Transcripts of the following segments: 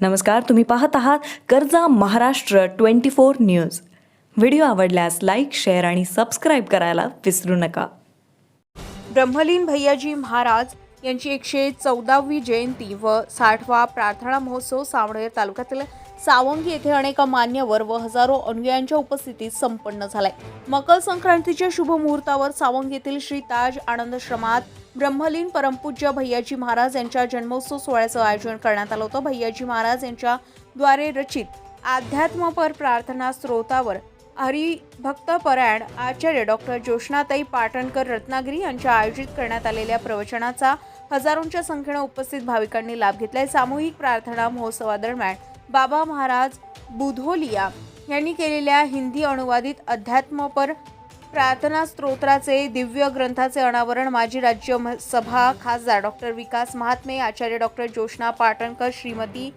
नमस्कार तुम्ही पाहत आहात कर्जा Maharashtra twenty four news. Video आवडल्यास लाईक शेअर आणि सबस्क्राईब करायला विसरू नका. ब्रह्मलीन भैयाजी महाराज यांची एकशे चौदावी जयंती व साठवा प्रार्थना महोत्सव सावणेर तालुक्यातील सावंगी येथे अनेक मान्यवर व हजारो अनुयायांच्या उपस्थितीत संपन्न झालाय. मकर संक्रांतीच्या शुभ मुहूर्तावर सावंगी येथील श्री ताज आनंदश्रमात ब्रह्मलीन परमपूज्य भैयाजी महाराज यांच्या जन्मोत्सव सोहळ्याचं आयोजन करण्यात आलं होतं. भैयाजी महाराज यांच्या द्वारे रचित अध्यात्मपर प्रार्थना स्रोतावर हरिभक्तपरायण आचार्य डॉक्टर जोशनाताई पाटणकर रत्नागिरी यांच्या आयोजित करण्यात आलेल्या प्रवचनाचा हजारोंच्या संख्येनं उपस्थित भाविकांनी लाभ घेतलाय. सामूहिक प्रार्थना महोत्सवादरम्यान बाबा महाराज बुधोलिया यांनी केलेल्या हिंदी अनुवादित अध्यात्मपर प्रार्थना स्तोत्राचे दिव्य ग्रंथाचे अनावरण माजी राज्य म- सभा खासदार डॉक्टर विकास महात्मे आचार्य डॉक्टर जोशना पाटणकर श्रीमती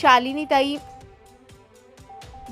शालिनीताई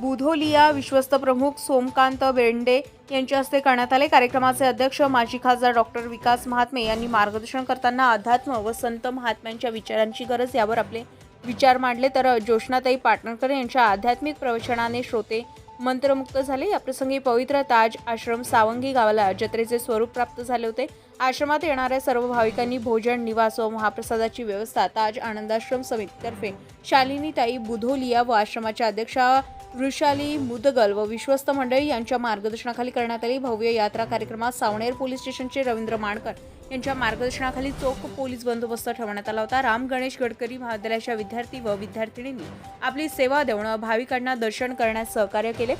बुधोलिया विश्वस्त प्रमुख सोमकांत बेंडे यांच्या हस्ते करण्यात आले. कार्यक्रमाचे अध्यक्ष माजी खासदार डॉक्टर विकास महात्मे यांनी मार्गदर्शन करताना अध्यात्म व संत महात्म्यांच्या विचारांची गरज यावर आपले विचार मांडले. तर जोशनाताई पाटणकर यांच्या आध्यात्मिक प्रवचनाने श्रोते मंत्रमुक्त झाले. याप्रसंगी पवित्र ताज आश्रम सावंगी गावाला जत्रेचे स्वरूप प्राप्त झाले होते. आश्रमात येणाऱ्या सर्व भाविकांनी भोजन निवास व महाप्रसादाची व्यवस्था ताज आनंदाश्रम समितीतर्फे शालिनीताई बुधोलिया व आश्रमाच्या अध्यक्षा वृषाली मुदगल व विश्वस्त मंडळी यांच्या मार्गदर्शनाखाली करण्यात आली. भव्य यात्रा कार्यक्रमात सावनेर पोलीस स्टेशनचे रवींद्र माणकर यांच्या मार्गदर्शनाखाली चोख पोलीस बंदोबस्त ठेवण्यात आला होता. राम गणेश गडकरी महाविद्यालयाच्या विद्यार्थी व विद्यार्थिनींनी आपली सेवा देऊन भाविकांना दर्शन करण्यास सहकार्य केले.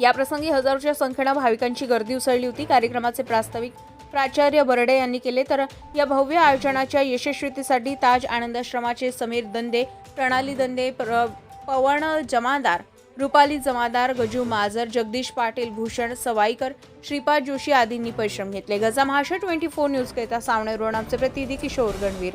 याप्रसंगी हजारोच्या संख्येनं भाविकांची गर्दी उसळली होती. कार्यक्रमाचे प्रास्ताविक प्राचार्य बर्डे यांनी केले. तर या भव्य आयोजनाच्या यशस्वीतेसाठी ताज आनंदाश्रमाचे समीर दंदे प्रणाली दंदे प्र पवन जमादार रुपाली जमादार गजू माजर जगदीश पाटील भूषण सवाईकर श्रीपाद जोशी आदींनी परिश्रम घेतले. गजा महाराष्ट्र ट्वेंटी फोर न्यूज करिता सावनेरवरून आमचे प्रतिनिधी किशोर गणवीर.